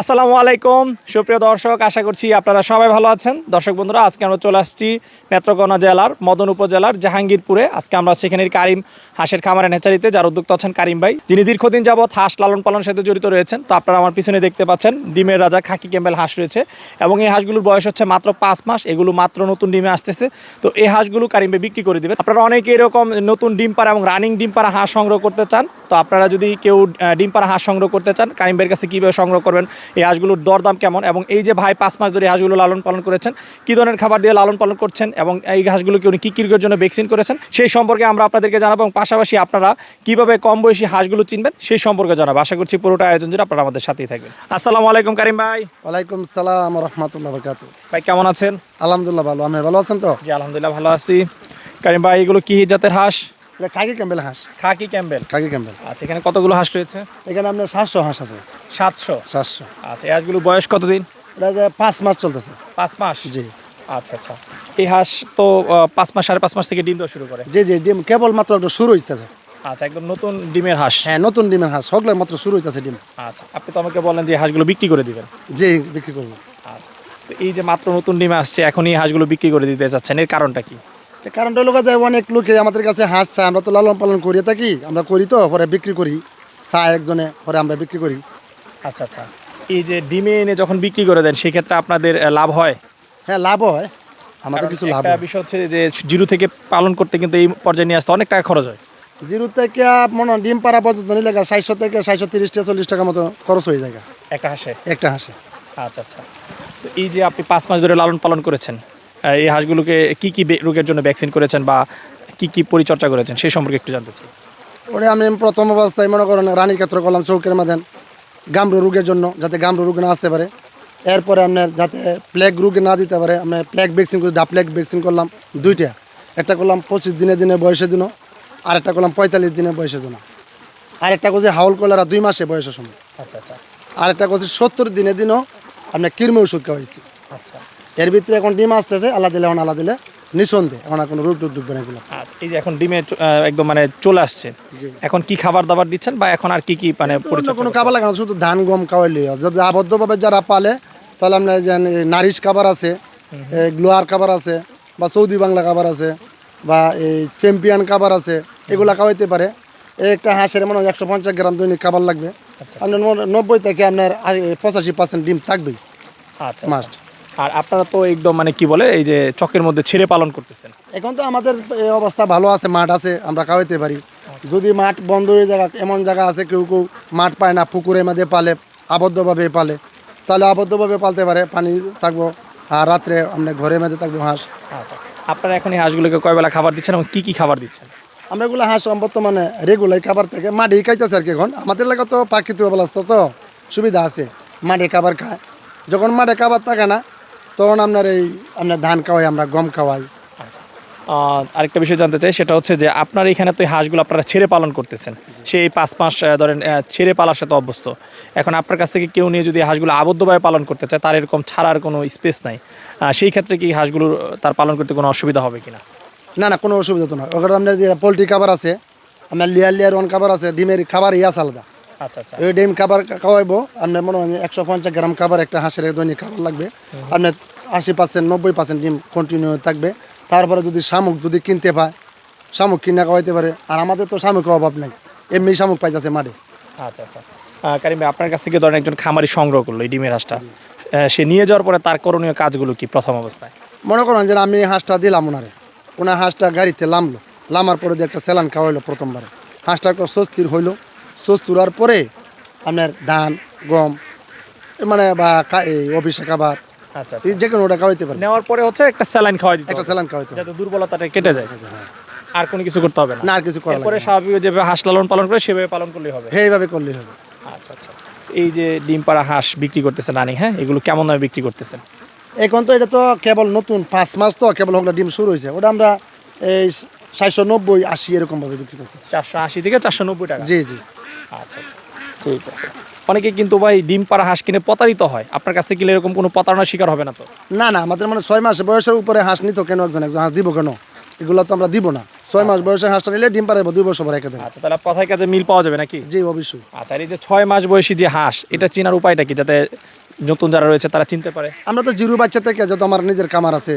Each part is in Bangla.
আসসালামু আলাইকুম। সুপ্রিয় দর্শক, আশা করছি আপনারা সবাই ভালো আছেন। দর্শক বন্ধুরা, আজকে আমরা চলে আসছি নেত্রকোনা জেলার, মদন উপজেলার, জাহাঙ্গীরপুরে। আজকে আমরা সেখানের কারিম হাঁসের খামারে নেচারিতে, যার উদ্যোক্তা আছেন কারিম ভাই। যিনি দীর্ঘদিন যাবৎ হাঁস লালন পালনের সাথে জড়িত রয়েছেন, তো আপনারা আমার পিছনে দেখতে পাচ্ছেন, ডিমের রাজা খাকি ক্যাম্বেল হাঁস রয়েছে। এবং এই হাঁসগুলোর বয়স হচ্ছে মাত্র পাঁচ মাস, এগুলো মাত্র নতুন ডিমে আসতেছে। তো এই হাঁসগুলো কারিম ভাই বিক্রি করে দিবেন। আপনারা অনেকে এরকম নতুন ডিম পাড়া এবং রানিং ডিম পাড়া হাঁস সংগ্রহ করতে চান, তো আপনারা যদি কেউ ডিম পাড়া হাঁস সংগ্রহ করতে চান, কারিম ভাইয়ের কাছে কীভাবে সংগ্রহ করবেন এই হাঁসগুলোর দরদাম কেমন? এবং এই যে ভাই পাঁচ মাস ধরে এই হাঁসগুলো লালন পালন করেছেন কী ধরনের খাবার দিয়ে লালন পালন করছেন এবং এই হাঁসগুলোকে উনি কী কী রোগের জন্য ভ্যাকসিন করেছেন সেই সম্পর্কে আমরা আপনাদেরকে জানাব এবং পাশাপাশি আপনারা কীভাবে কম বয়সী হাঁসগুলো চিনবেন সেই সম্পর্কে জানাব। আশা করছি পুরোটা আয়োজন জন্য আপনারা আমাদের সাথেই থাকবেন। আসসালামু আলাইকুম কারিম ভাই। ওয়ালাইকুম সালাম রহমতুল্লাহ বরকাত ভাই কেমন আছেন? আলহামদুলিল্লাহ ভালো। আপনি ভালো আছেন তো? জি আলহামদুলিল্লাহ ভালো আছি। কারিম ভাই এগুলো কি জাতের হাঁস? কাকি ক্যাম্বেল হাঁস। Khaki Campbell. Khaki Campbell. আচ্ছা এখানে কতগুলো হাঁস রয়েছে? এখানে আপনার সাতশো হাঁস আছে। সাতশো? সাতশো। আচ্ছা এই হাঁসগুলোর বয়স কতদিন? এটা পাঁচ মাস চলতেছে। পাঁচ মাস? জি। আচ্ছা আচ্ছা। এই হাঁস তো পাঁচ মাস সাড়ে পাঁচ মাস থেকে ডিম দেওয়া শুরু করে? জি জি ডিম কেবল মাত্র একটু শুরু হইতেছে। আচ্ছা একদম নতুন ডিমের হাঁস? হ্যাঁ নতুন ডিমের হাঁস সকলে মাত্র শুরু হইতেছে ডিম। আচ্ছা আপনি তো আমাকে বলেন যে হাঁসগুলো বিক্রি করে দিবেন। জি বিক্রি করব আচ্ছা তো এই যে মাত্র নতুন ডিমে আসছে এখন এই হাঁসগুলো বিক্রি করে দিতে যাচ্ছেন এর কারণটা কি? কারণটা হলো যে অনেক লোকে আমাদের কাছে হাঁস চায় আমরা তো লালন পালন করি থাকি আমরা করি তো পরে বিক্রি করি। চায় একজনে পরে আমরা বিক্রি করি। আচ্ছা আচ্ছা। এই যে ডিমে এনে যখন বিক্রি করে দেন সেক্ষেত্রে আপনাদের লাভ হয়? হ্যাঁ লাভ হয়। আমাদের কিছু লাভ বিষয় হচ্ছে যে জিরো থেকে পালন করতে কিন্তু এই পর্যায়ে নিয়ে আসতে অনেক টাকা খরচ হয়। জিরো থেকে মনে হয় ডিম পাড়া পর্যন্ত নিলে সাতশো থেকে সাতশো তিরিশ টাকা চল্লিশ টাকা মতো খরচ হয়ে যায় একটা হাঁসে? একটা হাঁসে। আচ্ছা আচ্ছা। তো এই যে আপনি পাঁচ মাস ধরে লালন পালন করেছেন এই হাঁসগুলোকে কি কি রোগের জন্য ভ্যাকসিন করেছেন বা কি কি পরিচর্যা করেছেন সেই সম্পর্কে একটু জানতে চাই। ওরে আমি প্রথম অবস্থায় মনে করেন রানী ক্ষেত্র করলাম চৌকের মাদেন গামরু রোগের জন্য যাতে গামরু রোগ না আসতে পারে। এরপরে আপনার যাতে প্লেগ রোগে না দিতে পারে আপনার প্লেগ ভ্যাকসিন করে ডাপ্লেগ ভ্যাকসিন করলাম দুইটা। একটা করলাম পঁচিশ দিনে দিনে বয়সের দিনও আর একটা করলাম পঁয়তাল্লিশ দিনে বয়সের জন্য আর একটা করছি হাউল কলারা দুই মাসে বয়সের সময়। আচ্ছা আচ্ছা। আর একটা করছি সত্তর দিনে দিনও আপনার কৃমি ওষুধ খাওয়াইছি। আচ্ছা। এর ভিতরে এখন ডিম আসতেছে আল্লাহ দিলে এখন আল্লাহ দিলে নিঃসন্দেহে এখন কোনো রোগ টোগ ঢুকবে না এগুলো। আচ্ছা এই যে এখন ডিমে একদম মানে চলে আসছে। এখন কি খাবার দাবার দিচ্ছেন বা এখন আর কি কি মানে কোনো খাবার লাগে না শুধু ধান গম খাওয়াইলে। যদি আবদ্ধভাবে যারা পালে তাহলে আপনার যে নারিশ খাবার আছে গ্লোয়ার খাবার আছে বা সৌদি বাংলা খাবার আছে বা এই চ্যাম্পিয়ন খাবার আছে এগুলা খাওয়াইতে পারে। একটা হাঁসের মনে হয় একশো পঞ্চাশ গ্রাম দৈনিক খাবার লাগবে। আপনার নব্বই থেকে আপনার পঁচাশি পার্সেন্ট ডিম থাকবেই। আচ্ছা মাস্ট আর আপনারা তো একদম মানে কি বলে এই যে চকের মধ্যে ছেড়ে পালন করতেছেন। এখন তো আমাদের এই অবস্থা ভালো আছে মাঠ আছে আমরা খাওয়াইতে পারি। যদি মাঠ বন্ধ হয়ে যায় এমন জায়গা আছে কেউ কেউ মাঠ পায় না পুকুরের মধ্যে পালে আবদ্ধভাবে পালে। তাহলে আবদ্ধভাবে পালতে পারে পানি থাকব আর রাত্রে আমরা ঘরের মধ্যে থাকব হাঁস। আচ্ছা আপনারা এখন এই হাঁসগুলোকে কয় বেলা খাবার দিচ্ছেন এবং কী কী খাবার দিচ্ছেন? আমরা এগুলো হাঁস বর্তমানে রেগুলার খাবার থেকে মাঠে খাইতেছে আর কি এখন। আমাদের এলাকা তো প্রাকৃতিক অবস্থা তো সুবিধা আছে মাঠে খাবার খায়। যখন মাঠে খাবার থাকে না তখন আপনার এই আপনার ধান খাওয়াই আমরা গম খাওয়াই। আচ্ছা। আরেকটা বিষয় জানতে চাই সেটা হচ্ছে যে আপনার এখানে তো এই হাঁসগুলো আপনারা ছেড়ে পালন করতেছেন। সেই পাঁচ মাস ধরেন ছেড়ে পালার সাথে অভ্যস্ত। এখন আপনার কাছ থেকে কেউ নিয়ে যদি হাঁসগুলো আবদ্ধভাবে পালন করতে চায় তার এরকম ছাড়ার কোনো স্পেস নাই। সেই ক্ষেত্রে কি হাঁসগুলো তার পালন করতে কোনো অসুবিধা হবে কিনা? না না কোনো অসুবিধা তো না ওখানে আপনার যে পোলট্রি খাবার আছে আপনার লেয়ার লেয়ার ওয়ান খাবার আছে ডিমের খাবার ইয়াস আলাদা। ওই ডিম খাবার খাওয়াইবো। আপনার মনে হয় একশো পঞ্চাশ গ্রাম খাবার একটা হাঁসের দৈনিক খাবার লাগবে। আপনার আশি পার্সেন্ট নব্বই পার্সেন্ট ডিম কন্টিনিউ থাকবে। তারপরে যদি শামুক যদি কিনতে পায় শামুক কিনে খাওয়াইতে পারে। আর আমাদের তো শামুকের অভাব নেই। এমনি শামুক পাইতেছে মাঠে। আচ্ছা আচ্ছা। কারিম আপনার কাছ থেকে ধরেন একজন খামারি সংগ্রহ করল এই ডিমের হাঁসটা। সে নিয়ে যাওয়ার পরে তার করণীয় কাজগুলো কি প্রথম অবস্থায়? মনে করেন যে আমি হাঁসটা দিলাম ওনারে। ওনার হাঁসটা গাড়িতে লামলো। লামার পরে দিয়ে একটা স্যালান খাওয়াইলো প্রথমবারে। হাঁসটা একটা স্বস্তির হইল। স্বস্তির পরে আপনার ধান গম মানে বা এই অফিসে খাবার আচ্ছা যে কোনো ওটা খাওয়াইতে পারে নেওয়ার পরে হচ্ছে একটা স্যালাইন খাওয়াই দিতে একটা হবে, স্যালান খাওয়াইতে যাতে দুর্বলতাটা কেটে যায়। আর কোনো কিছু করতে হবে না। না আর কিছু করা লাগবে স্বাভাবিক যেভাবে হাঁস লালন পালন করে সেভাবে পালন করলেই হবে। হ্যাঁ এইভাবে করলেই হবে। আচ্ছা আচ্ছা। এই যে ডিম পাড়া হাঁস বিক্রি করতেছেন রানি হ্যাঁ? এগুলো কেমন ভাবে বিক্রি করতেছেন? এখন তো এটা তো কেবল নতুন পাঁচ মাস তো কেবল ওগুলো ডিম শুরু হয়েছে। ওটা আমরা এই চারশো নব্বই আশি এরকমভাবে বিক্রি করতেছি। চারশো আশি থেকে চারশো নব্বই টাকা। জি জি। আচ্ছা আচ্ছা ঠিক আছে। অনেকে কিন্তু ভাই ডিম পাড়া হাঁস কিনে প্রতারিত হয়। আপনার কাছ থেকে এরকম কোনো প্রতারণার শিকার হবে না তো? না না আমাদের মানে ছয় মাস বয়সের উপরে হাঁস নিত কেন একজন একজন হাঁস দিব কেন? এগুলো তো আমরা দিব না। ছয় মাস বয়সের হাঁসটা নিলে ডিম দুই বছর পরে একে দেবে। আচ্ছা তাহলে কথায় কাজে মিল পাওয়া যাবে নাকি? জি অবশ্যই। আচ্ছা এই যে ছয় মাস বয়সী যে হাঁস এটা চেনার উপায়টা কি যাতে নতুন যারা রয়েছে তারা চিনতে পারে? আমরা তো জিরো বাচ্চা থেকে যত আমার নিজের কামার আছে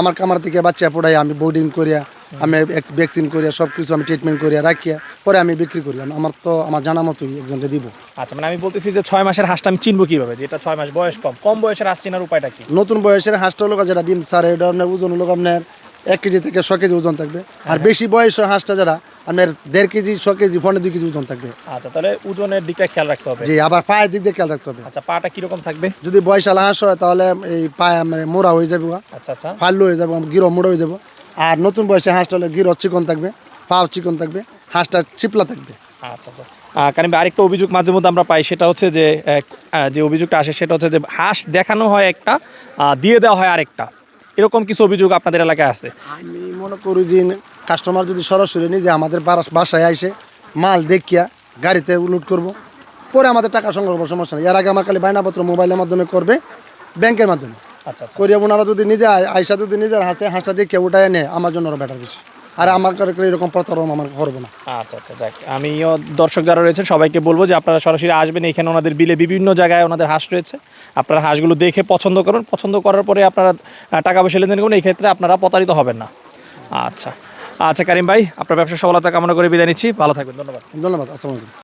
আমার কামার থেকে বাচ্চা পড়াই আমি বোর্ডিং করিয়া আমি ভ্যাকসিন করিয়া সব কিছু আমি ট্রিটমেন্ট করিয়া রাখিয়া পরে আমি বিক্রি করি আমি- আমার তো আমার জানা মতোই একজনকে দিব। আচ্ছা মানে আমি বলতেছি যে ছয় মাসের হাঁসটা আমি চিনবো কীভাবে? যেটা ছয় মাস বয়স কম। কম বয়সের হাঁস চেনার উপায়টা কি? নতুন বয়সের হাঁসটা হলো যেটা ডিম সারে আপনার ওজন হলো আপনার এক কেজি থেকে ছ কেজি ওজন থাকবে। আর বেশি বয়সের হাঁসটা যারা আপনার দেড় কেজি ছ কেজি পনেরো দুই কেজি ওজন থাকবে। আচ্ছা তাহলে ওজনের দিকটা খেয়াল রাখতে হবে। যে আবার পায়ের দিক দিয়ে খেয়াল রাখতে হবে। আচ্ছা পাটা কীরকম থাকবে? যদি বয়সালা হাঁস হয় তাহলে এই পায়ে মানে মোড়া হয়ে যাবে আচ্ছা আচ্ছা। ফাল্লু হয়ে যাবে গিরো মোড়া হয়ে যাবে। আর নতুন বয়সে হাঁসটা হলে গিরো চিকন থাকবে পাও চিকন থাকবে হাঁসটা চিপলা থাকবে। আচ্ছা আচ্ছা। কারণ আরেকটা অভিযোগ মাঝে মধ্যে আমরা পাই সেটা হচ্ছে যে যে অভিযোগটা আসে সেটা হচ্ছে যে হাঁস দেখানো হয় একটা দিয়ে দেওয়া হয় আরেকটা। এরকম কিছু অভিযোগ আপনাদের এলাকায় আছে? আমি মনে করি যে কাস্টমার যদি সরাসরি নিজে আমাদের বাসায় আসে মাল দেখিয়া গাড়িতে লুট করব পরে আমাদের টাকা সংগ্রহ সমস্যা নেই। এর আগে আমার খালি বায়নাপত্র মোবাইলের মাধ্যমে করবে ব্যাংকের মাধ্যমে। করিয়া ওনারা যদি নিজে আয়- আয়সা যদি নিজের হাতে হাঁসটা দেখে উঠায় নেয় আমার জন্য আরও বেটার বেশি। আর আমার এরকম প্রতারণ আমার করব না। আচ্ছা আচ্ছা যাক আমিও দর্শক যারা রয়েছেন সবাইকে বলব যে আপনারা সরাসরি আসবেন এখানে ওনাদের বিলে বিভিন্ন জায়গায় ওনাদের হাঁস রয়েছে। আপনারা হাঁসগুলো দেখে পছন্দ করুন। পছন্দ করার পরে আপনারা টাকা পয়সা লেনদেন করুন এই ক্ষেত্রে আপনারা প্রতারিত হবেন না। আচ্ছা আচ্ছা কারিম ভাই আপনার ব্যবসা সফলতা কামনা করে বিদায় নিচ্ছি। ভালো থাকবেন ধন্যবাদ। ধন্যবাদ আসসালামু আলাইকুম।